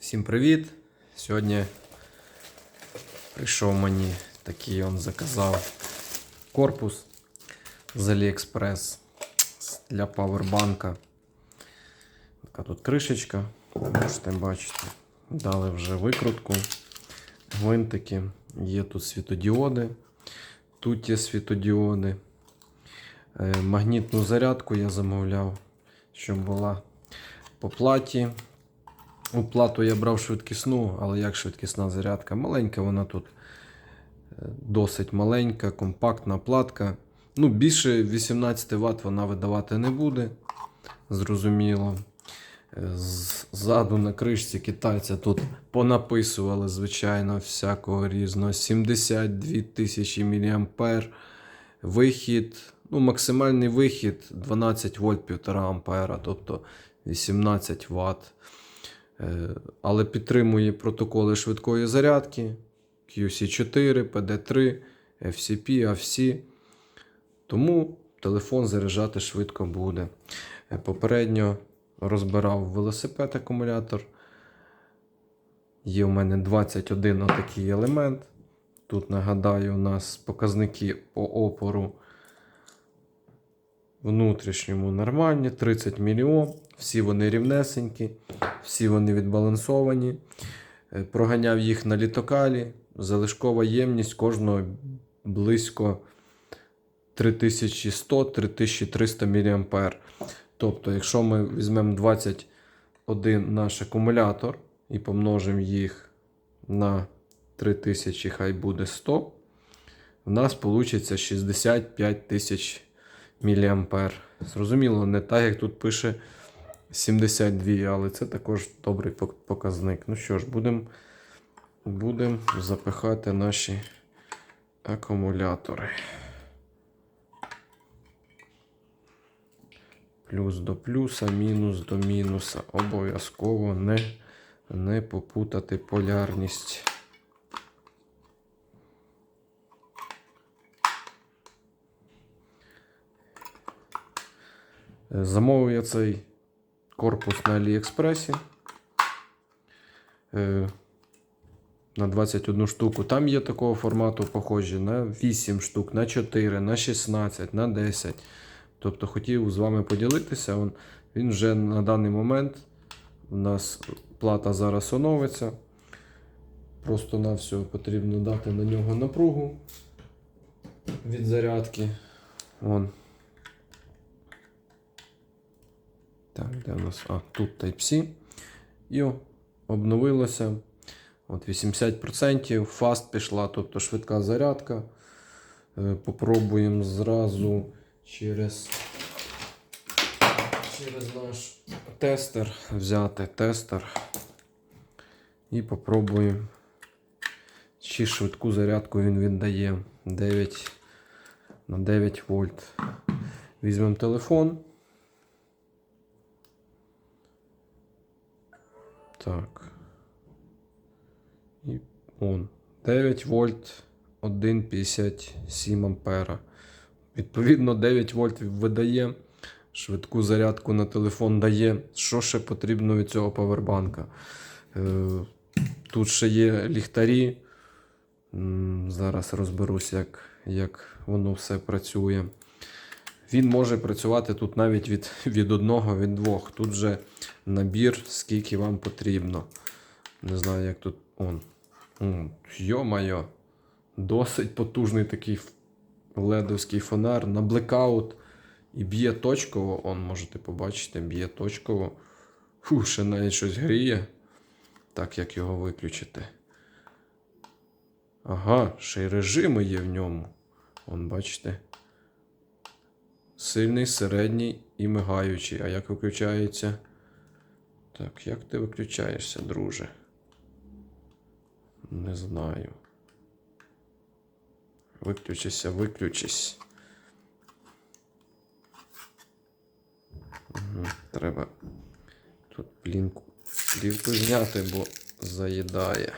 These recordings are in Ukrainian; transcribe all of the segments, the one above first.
Всім привіт! Сьогодні прийшов мені такий он заказав корпус з AliExpress для павербанка. Така тут кришечка, можете бачити. Дали вже викрутку, гвинтики, є тут світодіоди, тут є світодіоди. Е, Магнітну зарядку я замовляв, щоб була по платі. У плату я брав швидкісну, але як швидкісна зарядка? Маленька, вона тут е, досить маленька, компактна платка. Ну, більше 18 Вт вона видавати не буде. Зрозуміло. Е, Ззаду на кришці китайця тут понаписували, звичайно, всякого різного. 72 тисячі мА. Вихід, ну, максимальний вихід 12 вольт 1,5 ампера, тобто 18 Вт. Е, але підтримує протоколи швидкої зарядки QC4, PD3, FCP, AFC. Тому телефон заряджати швидко буде. Е, Попередньо розбирав велосипед акумулятор. Є у мене 21 отакий елемент. Тут нагадаю, у нас показники по опору внутрішньому нормальні, 30 мільйон. Всі вони рівнесенькі, всі вони відбалансовані. Е, Проганяв їх на літокалі. Залишкова ємність кожного близько 3100-3300 мА. Тобто, якщо ми візьмемо 21 наш акумулятор і помножимо їх на 3000, хай буде 100, в нас вийде 65 тисяч мА. Зрозуміло, не так, як тут пише 72, але це також добрий показник. Ну що ж, будемо будем запихати наші акумулятори. Плюс до плюса, мінус до мінуса. Обов'язково не, не попутати полярність. Замовив я цей корпус на Аліекспресі. Е, На 21 штуку. Там є такого формату похожі на 8 штук, на 4, на 16, на 10. Тобто хотів з вами поділитися. Він вже на даний момент у нас плата зараз оновиться. Просто на все потрібно дати на нього напругу від зарядки. Вон. Так, де у нас? А, тут Type-C. І обновилося. От 80%. Фаст пішла, тобто швидка зарядка. Е, Попробуємо зразу через, через наш тестер взяти тестер. І попробуємо, чи швидку зарядку він віддає 9 на 9 вольт. Візьмемо телефон. Так. І он. 9 вольт 1,57 ампера. Відповідно, 9 вольт видає. Швидку зарядку на телефон дає. Що ще потрібно від цього павербанка? Е, тут ще є ліхтарі. Зараз розберусь, як, як воно все працює. Він може працювати тут навіть від, від одного, від двох. Тут же набір, скільки вам потрібно. Не знаю, як тут. Он. Йо-майо. Досить потужний такий ледовський фонар на блекаут. І б'є точково. Он можете побачити, б'є точково. Фу, ще навіть щось гріє. Так, як його виключити. Ага, ще й режими є в ньому. Он, бачите. Сильний, середній і мигаючий. А як виключається? Так, як ти виключаєшся, друже? Не знаю. Виключися, виключись. Угу, треба тут плінку, плівку зняти, бо заїдає.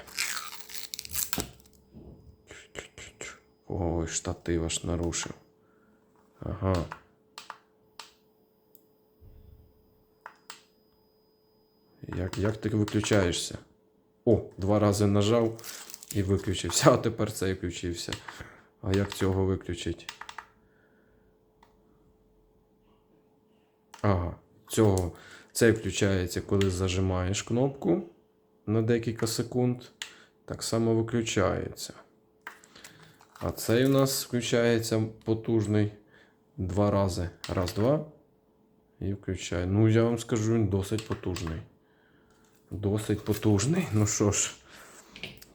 Ой, штатив аж нарушив. Ага. Як, як ти виключаєшся? О, два рази нажав і виключився. А тепер цей включився. А як цього виключити? Ага, цього. Цей включається, коли зажимаєш кнопку на декілька секунд. Так само виключається. А цей у нас включається потужний два рази. Раз, два. І включає. Ну, я вам скажу, він досить потужний. Досить потужний. Ну що ж,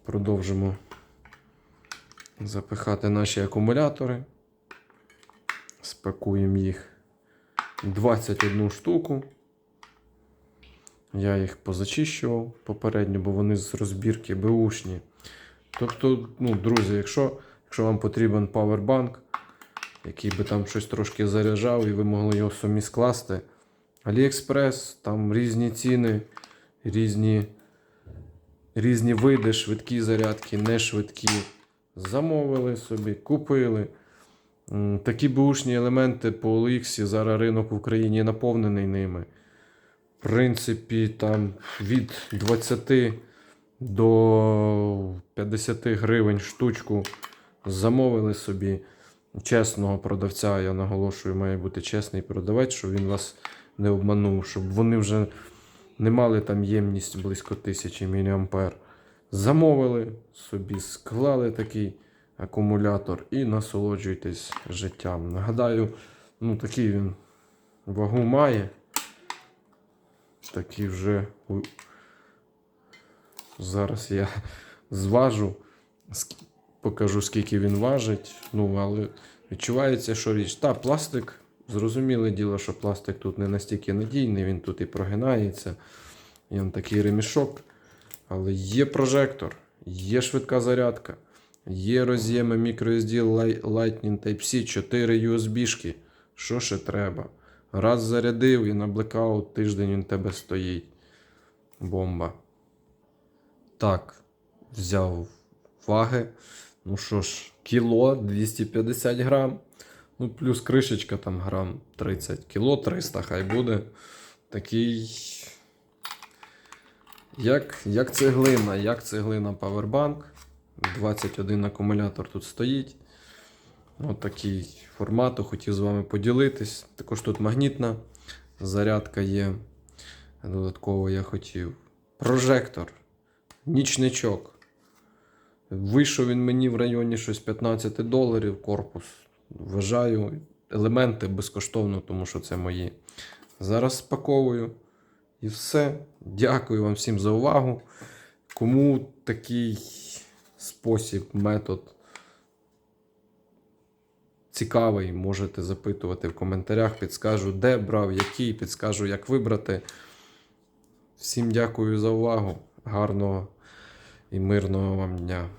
продовжимо запихати наші акумулятори. Спакуємо їх 21 штуку. Я їх позачищував попередньо, бо вони з розбірки беушні. Тобто, ну, друзі, якщо, якщо вам потрібен павербанк, який би там щось трошки заряджав, і ви могли його самі скласти. AliExpress, там різні ціни, різні, різні види, швидкі зарядки, не швидкі. Замовили собі, купили. Такі бушні елементи по OLX, зараз ринок в Україні наповнений ними. В принципі, там від 20 до 50 гривень штучку замовили собі чесного продавця. Я наголошую, має бути чесний продавець, щоб він вас не обманув, щоб вони вже не мали там ємність близько 1000 мА. Замовили собі, склали такий акумулятор і насолоджуйтесь життям. Нагадаю, ну такий він вагу має. Такий вже зараз я зважу, покажу, скільки він важить. Ну, але відчувається, що річ. Та, пластик, зрозуміле діло, що пластик тут не настільки надійний, він тут і прогинається. І он такий ремішок. Але є прожектор, є швидка зарядка, є роз'єми microSD Lightning Type-C, 4 USB-шки. Що ще треба? Раз зарядив і на блекаут тиждень він тебе стоїть. Бомба. Так, взяв ваги. Ну що ж, кіло 250 грам. Ну, плюс кришечка там грам 30 кіло 300, хай буде. Такий. Як, як цеглина, як цеглина Powerbank. 21 акумулятор тут стоїть. Ось такий формат, хотів з вами поділитись. Також тут магнітна зарядка є. Додатково я хотів. Прожектор, нічничок. Вийшов він мені в районі щось 15 доларів корпус. Вважаю елементи безкоштовно, тому що це мої. Зараз спаковую. І все. Дякую вам всім за увагу. Кому такий спосіб, метод цікавий, можете запитувати в коментарях. Підскажу, де брав, який, підскажу, як вибрати. Всім дякую за увагу. Гарного і мирного вам дня.